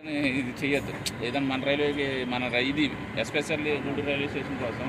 ఇది చేయొద్దు ఏదైనా మన రైల్వే మన ఇది ఎస్పెషల్లీ గూడూరు రైల్వే స్టేషన్ కోసం.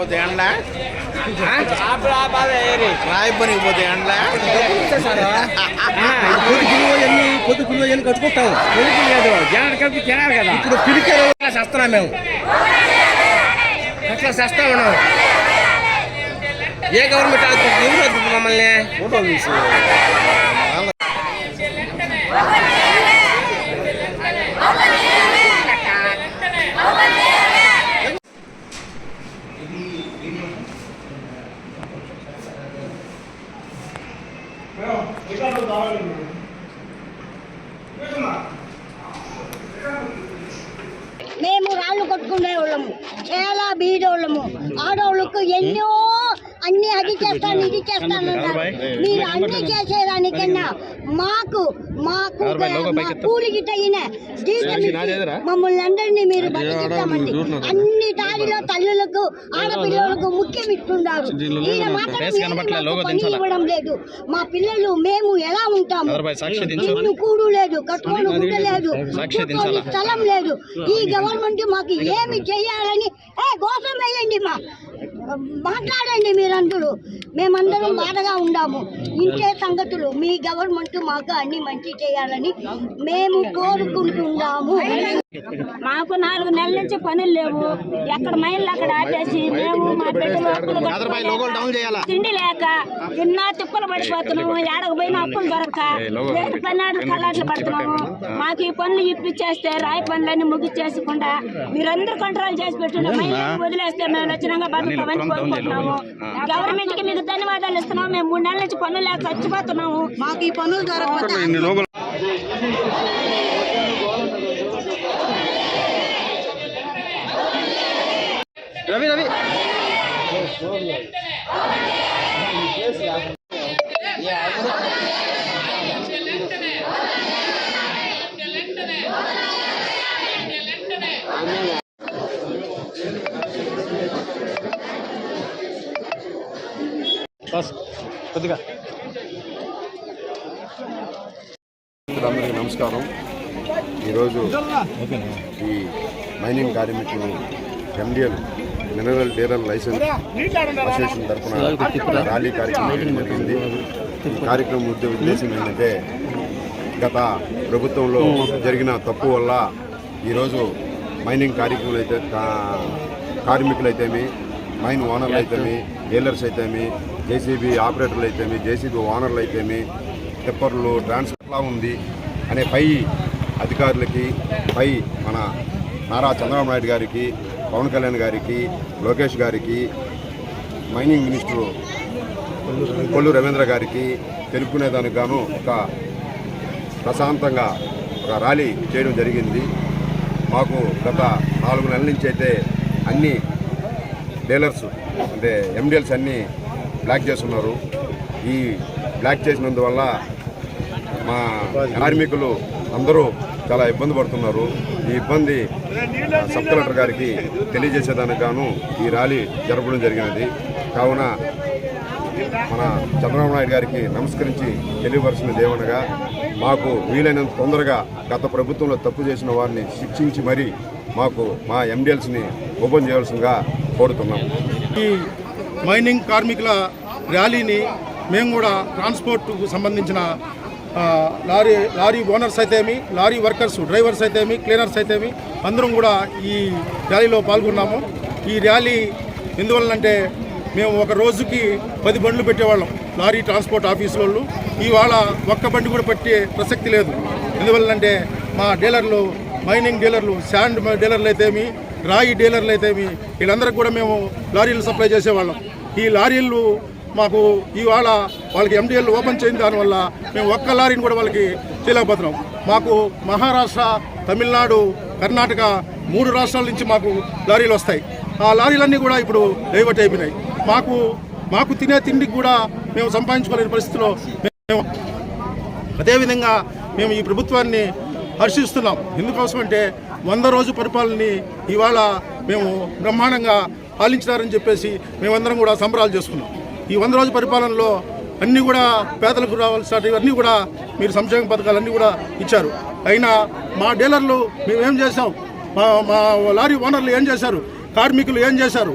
పోతే ఎండ రాయపనికి పోతే ఎండ పొద్దుకులు ఎన్ని కట్టుకుంటాం లేదు. జనాలు కలిపి తినాలి కదా. ఇప్పుడు చేస్తున్నాం మేము. అట్లా చేస్తా ఉన్నాం. ఏ గవర్నమెంట్ ఆడుతుంది మమ్మల్ని? ఫోటో తీసి మేము రాళ్ళు కొట్టుకునే వాళ్ళము చాలా బీదోళ్ళము ఆడవాళ్ళకు ఎన్నో అన్ని అది చేస్తాను ఇది చేస్తాను. మీరు అన్ని చేసేదానికన్నా మాకు మాకు కూలికి తగిన మమ్మల్ని అందరినీ మీరు బతికిస్తామండి అన్ని దారిలో తల్లులకు ఆడపిల్లలకు ముఖ్యం ఇస్తున్నారు ఈయన మాత్రం ఇవ్వడం లేదు. మా పిల్లలు మేము ఎలా ఉంటాము? ఇల్లు కూడు లేదు కట్టుకొని గుడ్డ లేదు కూర్చొని స్థలం లేదు. ఈ గవర్నమెంట్ మాకు ఏమి చేయాలని ఏ గోసం వేయండి మా. మాట్లాడండి మీరందరూ. మేమందరం బాధగా ఉండాము. ఇంతే సంగతులు. మీ గవర్నమెంట్ మాకు అన్ని మంచి చేయాలని మేము కోరుకుంటున్నాము. మాకు నాలుగు నెలల నుంచి పనులు లేవు. ఎక్కడ మైళ్ళు అక్కడ ఆపేసి మేము తిండి లేక ఎన్నో తిప్పలు పడిపోతున్నాము ఏడకు పోయిన అప్పులు దొరక. పన్నాడు పడుతున్నాము మాకు ఈ పనులు ఇప్పించేస్తే రాయి పనులన్నీ ముగిచ్చేసకుండా. మీరందరూ కంట్రోల్ చేసి పెట్టుండే వదిలేస్తే మేము బతుకుతామని కోరుకుంటున్నాము. గవర్నమెంట్కి మీకు ధన్యవాదాలు ఇస్తున్నాము. మేము మూడు నెలల నుంచి పనులు లేక చచ్చిపోతున్నాము. మాకు ఈ పనులు జరగకపోతే రవి రవి. కొద్దిగా అందరికీ నమస్కారం. ఈరోజు ఈ మైనింగ్ కార్మికులు MDL mineral dealer licence association తరఫున ర్యాలీ కార్యక్రమం జరిగింది ఈ కార్యక్రమం ఉద్దేశం ఏంటంటే గత ప్రభుత్వంలో జరిగిన తప్పు వల్ల ఈరోజు మైనింగ్ కార్యక్రమాలు అయితే కా- కార్మికులైతేమి మైన్ ఓనర్లు అయితేమి డీలర్స్ అయితేమి జేసీబీ ఆపరేటర్లు అయితేమి జేసీబీ ఓనర్లు అయితేమి టిప్పర్లు ట్రాన్స్పోర్ట్లా ఉంది అనే పై అధికారులకి పై మన నారా చంద్రబాబు నాయుడు గారికి పవన్ కళ్యాణ్ గారికి లోకేష్ గారికి మైనింగ్ మినిస్టరు కొల్లు రవీంద్ర గారికి తెలుపుకునేదానికి గాను ఒక ప్రశాంతంగా ఒక ర్యాలీ చేయడం జరిగింది. మాకు గత నాలుగు నెలల నుంచి అయితే అన్ని డీలర్స్ అంటే ఎండిఎల్స్ అన్నీ బ్లాక్ చేస్తున్నారు. ఈ బ్లాక్ చేసినందువల్ల మా కార్మికులు అందరూ చాలా ఇబ్బంది పడుతున్నారు. ఈ ఇబ్బంది సబ్ కలెక్టర్ గారికి తెలియజేసేదానికి గాను ఈ ర్యాలీ జరపడం జరిగినది. కావున మన చంద్రబాబు నాయుడు గారికి నమస్కరించి తెలియవలసిన దేవనగా మాకు వీలైనంత తొందరగా గత ప్రభుత్వంలో తప్పు చేసిన వారిని శిక్షించి మరీ మాకు మా ఎండిఎల్స్ని ఓపెన్ చేయాల్సిందిగా కోరుతున్నాం. ఈ మైనింగ్ కార్మికుల ర్యాలీని మేము కూడా ట్రాన్స్పోర్ట్కు సంబంధించిన లారీ లారీ ఓనర్స్ అయితేమి లారీ వర్కర్స్ డ్రైవర్స్ అయితేమి క్లీనర్స్ అయితేమి అందరం కూడా ఈ ర్యాలీలో పాల్గొన్నాము. ఈ ర్యాలీ ఎందువల్లంటే మేము ఒక రోజుకి పది బండ్లు పెట్టేవాళ్ళం లారీ ట్రాన్స్పోర్ట్ ఆఫీస్ వాళ్ళు ఇవాళ ఒక్క బండి కూడా పెట్టే ప్రసక్తి లేదు. ఎందువల్లంటే మా డీలర్లు మైనింగ్ డీలర్లు శాండ్ డీలర్లు అయితేమి రాయి డీలర్లు అయితేమి వీళ్ళందరికీ కూడా మేము లారీలు సప్లై చేసేవాళ్ళం. ఈ లారీలు మాకు ఇవాళ వాళ్ళకి ఎండిఎల్ ఓపెన్ చేయని దానివల్ల మేము ఒక్క లారీని కూడా వాళ్ళకి చేయలేకపోతున్నాం. మాకు మహారాష్ట్ర తమిళనాడు కర్ణాటక మూడు రాష్ట్రాల నుంచి మాకు లారీలు వస్తాయి. ఆ లారీలన్నీ కూడా ఇప్పుడు డైవర్ట్ అయిపోయినాయి. మాకు మాకు తినే తిండికి కూడా మేము సంపాదించుకోలేని పరిస్థితిలో మేము అదేవిధంగా మేము ఈ ప్రభుత్వాన్ని హర్షిస్తున్నాం. ఎందుకోసం అంటే వంద రోజు పరిపాలనని ఇవాళ మేము బ్రహ్మాండంగా పాలించినారని చెప్పేసి మేమందరం కూడా సంబరాలు చేసుకున్నాం. ఈ వంద రోజు పరిపాలనలో అన్నీ కూడా పేదలకు రావాల్సిన ఇవన్నీ కూడా మీరు సంక్షేమ పథకాలన్నీ కూడా ఇచ్చారు. అయినా మా డీలర్లు మేమేం చేసాం మా మా లారీ ఓనర్లు ఏం చేశారు? కార్మికులు ఏం చేశారు?